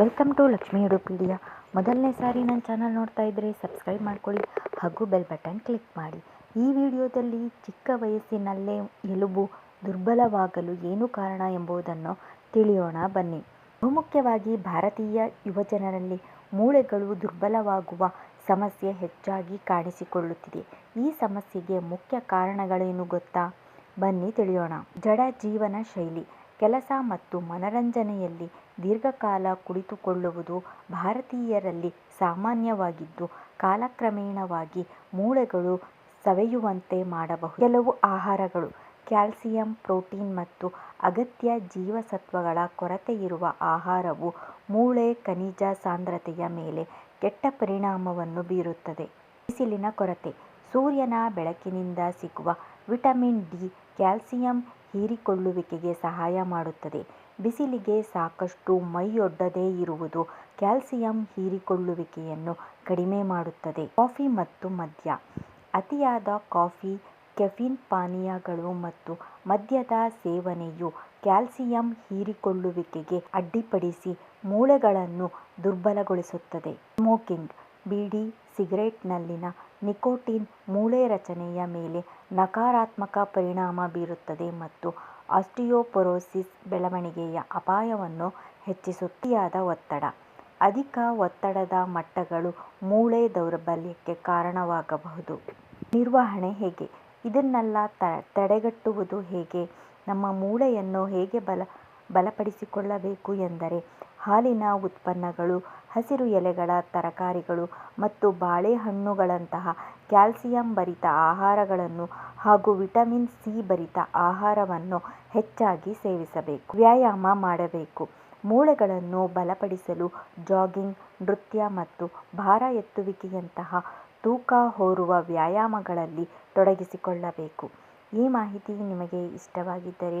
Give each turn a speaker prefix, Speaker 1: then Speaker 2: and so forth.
Speaker 1: Welcome to Lakshmi ಉಡುಪೀಡಿಯಾ ಮೊದಲನೇ ಸಾರಿ ನನ್ನ channel ನೋಡ್ತಾ ಇದ್ದರೆ ಸಬ್ಸ್ಕ್ರೈಬ್ ಮಾಡ್ಕೊಳ್ಳಿ, ಹಾಗೂ ಬೆಲ್ ಬಟನ್ ಕ್ಲಿಕ್ ಮಾಡಿ. ಈ ವಿಡಿಯೋದಲ್ಲಿ ಚಿಕ್ಕ ವಯಸ್ಸಿನಲ್ಲೇ ಎಲುಬು ದುರ್ಬಲವಾಗಲು ಏನು ಕಾರಣ ಎಂಬುದನ್ನು ತಿಳಿಯೋಣ, ಬನ್ನಿ. ಬಹುಮುಖ್ಯವಾಗಿ ಭಾರತೀಯ ಯುವಜನರಲ್ಲಿ ಮೂಳೆಗಳು ದುರ್ಬಲವಾಗುವ ಸಮಸ್ಯೆ ಹೆಚ್ಚಾಗಿ ಕಾಣಿಸಿಕೊಳ್ಳುತ್ತಿದೆ. ಈ ಸಮಸ್ಯೆಗೆ ಮುಖ್ಯ ಕಾರಣಗಳೇನು ಗೊತ್ತಾ? ಬನ್ನಿ, ತಿಳಿಯೋಣ. ಜಡ ಜೀವನ ಶೈಲಿ. ಕೆಲಸ ಮತ್ತು ಮನರಂಜನೆಯಲ್ಲಿ ದೀರ್ಘಕಾಲ ಕುಳಿತುಕೊಳ್ಳುವುದು ಭಾರತೀಯರಲ್ಲಿ ಸಾಮಾನ್ಯವಾಗಿದ್ದು, ಕಾಲಕ್ರಮೇಣವಾಗಿ ಮೂಳೆಗಳು ಸವೆಯುವಂತೆ ಮಾಡಬಹುದು. ಕೆಲವು ಆಹಾರಗಳು, ಕ್ಯಾಲ್ಸಿಯಂ, ಪ್ರೋಟೀನ್ ಮತ್ತು ಅಗತ್ಯ ಜೀವಸತ್ವಗಳ ಕೊರತೆಯಿರುವ ಆಹಾರವು ಮೂಳೆ, ಖನಿಜ ಸಾಂದ್ರತೆಯ ಮೇಲೆ ಕೆಟ್ಟ ಪರಿಣಾಮವನ್ನು ಬೀರುತ್ತದೆ. ಬಿಸಿಲಿನ ಕೊರತೆ, ಸೂರ್ಯನ ಬೆಳಕಿನಿಂದ ಸಿಗುವ ವಿಟಮಿನ್ ಡಿ, ಕ್ಯಾಲ್ಸಿಯಂ ಹೀರಿಕೊಳ್ಳುವಿಕೆಗೆ ಸಹಾಯ ಮಾಡುತ್ತದೆ. ಬಿಸಿಲಿಗೆ ಸಾಕಷ್ಟು ಮೈಯೊಡ್ಡದೇ ಇರುವುದು ಕ್ಯಾಲ್ಸಿಯಂ ಹೀರಿಕೊಳ್ಳುವಿಕೆಯನ್ನು ಕಡಿಮೆ ಮಾಡುತ್ತದೆ. ಕಾಫಿ ಮತ್ತು ಮದ್ಯ. ಅತಿಯಾದ ಕಾಫಿ, ಕೆಫಿನ್ ಪಾನೀಯಗಳು ಮತ್ತು ಮದ್ಯದ ಸೇವನೆಯು ಕ್ಯಾಲ್ಸಿಯಂ ಹೀರಿಕೊಳ್ಳುವಿಕೆಗೆ ಅಡ್ಡಿಪಡಿಸಿ ಮೂಳೆಗಳನ್ನು ದುರ್ಬಲಗೊಳಿಸುತ್ತದೆ. ಸ್ಮೋಕಿಂಗ್. ಬೀಡಿ, ಸಿಗರೇಟ್ನಲ್ಲಿನ ನಿಕೋಟಿನ್ ಮೂಳೆ ರಚನೆಯ ಮೇಲೆ ನಕಾರಾತ್ಮಕ ಪರಿಣಾಮ ಬೀರುತ್ತದೆ ಮತ್ತು ಆಸ್ಟಿಯೋಪೊರೋಸಿಸ್ ಬೆಳವಣಿಗೆಯ ಅಪಾಯವನ್ನು ಹೆಚ್ಚಿಸುತ್ತಿಯಾದ ಒತ್ತಡ. ಅಧಿಕ ಒತ್ತಡದ ಮಟ್ಟಗಳು ಮೂಳೆ ದೌರ್ಬಲ್ಯಕ್ಕೆ ಕಾರಣವಾಗಬಹುದು. ನಿರ್ವಹಣೆ ಹೇಗೆ? ಇದನ್ನೆಲ್ಲ ತಡೆಗಟ್ಟುವುದು ಹೇಗೆ? ನಮ್ಮ ಮೂಳೆಯನ್ನು ಹೇಗೆ ಬಲ ಬಲಪಡಿಸಿಕೊಳ್ಳಬೇಕು ಎಂದರೆ ಹಾಲಿನ ಉತ್ಪನ್ನಗಳು, ಹಸಿರು ಎಲೆಗಳ ತರಕಾರಿಗಳು ಮತ್ತು ಬಾಳೆಹಣ್ಣುಗಳಂತಹ ಕ್ಯಾಲ್ಸಿಯಂ ಭರಿತ ಆಹಾರಗಳನ್ನು ಹಾಗೂ ವಿಟಮಿನ್ ಸಿ ಭರಿತ ಆಹಾರವನ್ನು ಹೆಚ್ಚಾಗಿ ಸೇವಿಸಬೇಕು. ವ್ಯಾಯಾಮ ಮಾಡಬೇಕು. ಮೂಳೆಗಳನ್ನು ಬಲಪಡಿಸಲು ಜಾಗಿಂಗ್, ನೃತ್ಯ ಮತ್ತು ಭಾರ ಎತ್ತುವಿಕೆಯಂತಹ ತೂಕ ಹೋರುವ ವ್ಯಾಯಾಮಗಳಲ್ಲಿ ತೊಡಗಿಸಿಕೊಳ್ಳಬೇಕು. ಈ ಮಾಹಿತಿ ನಿಮಗೆ ಇಷ್ಟವಾಗಿದ್ದರೆ